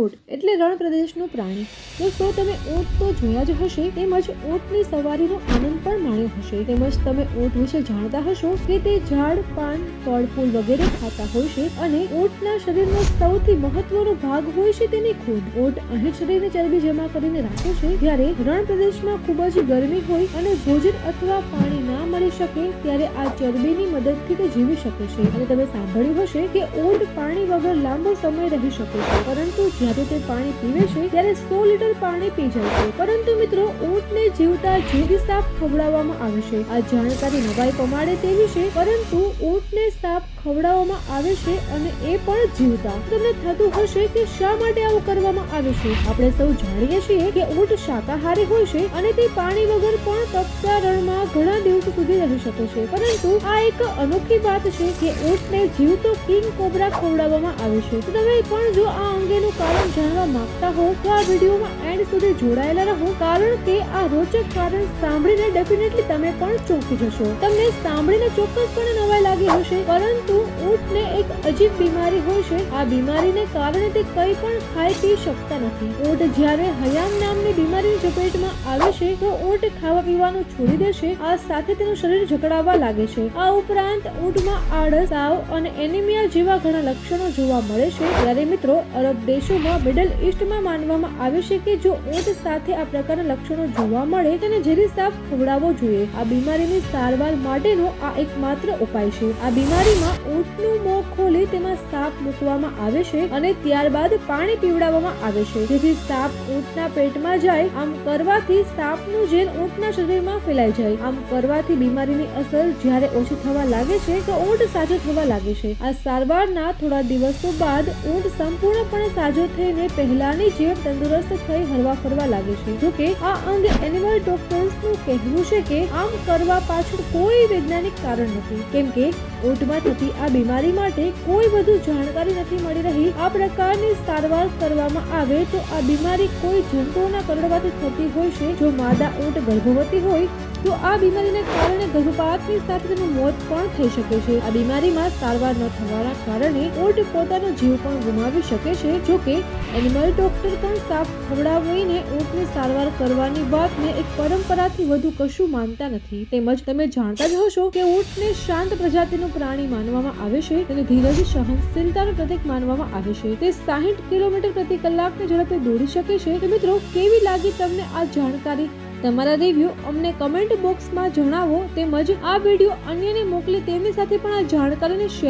ઊંટ એટલે રણ પ્રદેશનું પ્રાણી. દોસ્તો તમે ઊંટ તો જોયા જ હશે? તેમજ ઊંટની સવારીનો આનંદ પણ માણ્યો હશે. તેમજ તમે ઊંટ વિશે જાણતા હશો કે તે ઝાડ, પાન ફળ ફૂલ વગેરે ખાતા હોય છે અને ઊંટના શરીરનો સૌથી મહત્વનો ભાગ હોય છે તેની ખુદ ઊંટ અહીં શરીરની ચરબી જમા કરીને રાખે છે. જ્યારે રણ પ્રદેશમાં ખૂબ જ ગરમી હોય અને ભોજન અથવા પાણી ના મળી શકે, ત્યારે આ ચરબીની મદદથી તે જીવી શકે છે. અને તમે સાંભળ્યું હશે કે ઊંટ પાણી વગર લાંબો સમય રહી શકે છે. પરંતુ જ્યારે તે પાણી પીવે છે, ત્યારે સો લીટર પાણી પી જાય છે પરંતુ મિત્રો, ઊંટને જીવતા જીવી સાપ ખવડાવવામાં આવે આ જાણકારી નવાઈ પમાડે તેવી છે, પરંતુ ઊંટને સાપ ખવડાવવામાં આવે છે અને એ પણ જીવતા. તમને થતું હશે કે શા માટે આવું કરવામાં આવે છે? આપણે સૌ જાણીએ છીએ કે ઊંટ શાકાહારી હોય છે અને તે પાણી વગર પણ તપતા રણમાં ઘણા દિવસો સુધી રહી શકે છે. પરંતુ આ એક અનોખી વાત છે કે ઊંટને જીવતો કિંગ કોબરા ખવડાવવામાં આવે છે. તમે પણ જો આ અંગેનું કારણ જાણવા માંગતા હો, તો આ વિડીયોમાં એન્ડ સુધી જોડાયેલા રહો કારણ કે આ રોચક કારણ સાંભળીને ડેફિનેટલી તમે પણ ચોંકી જશો. તમને સાંભળીને ચોક્કસપણે નવાઈ લાગી હશે, પરંતુ ઊંટને એક અજીબ બીમારી હોય છે. આ બીમારીને કારણે તે કંઈ પણ ખાઈ પી શકતા નથી. ઊંટ જ્યારે હયામ નામની બીમારીની ઝપેટમાં આવે છે, તો ઊંટ ખાવા પીવાનું છોડી દેશે. આ સાથે તેનું શરીર જકડાવવા લાગે છે. આ ઉપરાંત ઊંટમાં આળસ, તાવ અને એનિમિયા જેવા ઘણા લક્ષણો જોવા મળે છે. ત્યારે મિત્રો, અરબ દેશોમાં મિડલ ઈસ્ટમાં માનવામાં આવે છે કે જો ઊંટ સાથે આ પ્રકારના લક્ષણો જોવા મળે, તેને ઝેરી સાપ ખવડાવવો જોઈએ. આ બીમારીની સારવાર માટેનો આ એકમાત્ર ઉપાય છે. આ બીમારીમાં ઊંટનું મોં ખોલી તેમાં સાપ મૂકવામાં આવે છે અને ત્યારબાદ પાણી પીવડાવવામાં આવે છે. જેથી સાપ ઊંટના પેટમાં જાય, આમ કરવાથી સાપનું ઝેર ઊંટના શરીરમાં ફેલાઈ જાય. આમ કરવાથી બીમારીની અસર જ્યારે ઓછી થવા લાગે છે, તો ઊંટ સાજો થવા લાગે છે. આ સારવારના થોડા દિવસો બાદ ઊંટ સંપૂર્ણપણે સાજો થઈને પહેલાની જેમ તંદુરસ્ત થઈ હરવા ફરવા લાગે છે. જોકે આ અંગે એનિમલ ડોક્ટર્સનું કહેવું છે કે આમ કરવા પાછળ કોઈ વૈજ્ઞાનિક કારણ નથી. કેમ કે ઊંટમાં થતી આ બીમારી માટે કોઈ વધુ જાણકારી નથી મળી રહી. આ પ્રકારની સારવાર કરવામાં આવે તો આ બીમારી કોઈ જંતુઓના કરડવાથી થતી હોય છે. જો માદા ઊંટ ગર્ભવતી હોય, તો આ બીમારીને કારણે ગર્ભપાતની સાથે તેનું મોત પણ થઈ શકે છે. આ બીમારીમાં સારવાર ન થવાના કારણે ઊંટ પોતાનો જીવ પણ ગુમાવી શકે છે. જો કે એનિમલ ડોક્ટર પણ સાપ ખવડાવીને ઊંટની સારવાર કરવાની વાતને એક પરંપરાથી વધુ કશું માનતા નથી. તેમજ તમે જાણતા જ હશો કે ઊંટને શાંત પ્રજાતિનું પ્રાણી માનવામાં આવે છે તેને ધીરજ, સહનશીલતાનું પ્રતીક માનવામાં આવે છે. તે સાહીઠ કિલોમીટર પ્રતિ કલાકની ઝડપે દોડી શકે છે. તો મિત્રો, કેવી લાગી તમને આ જાણકારી? તમારા રિવ્યુ અમને કમેન્ટ બોક્સમાં જણાવો. તેમજ આ વીડિયો અન્યને મોકલી તેમની સાથે પણ આ જાણકારીને શેર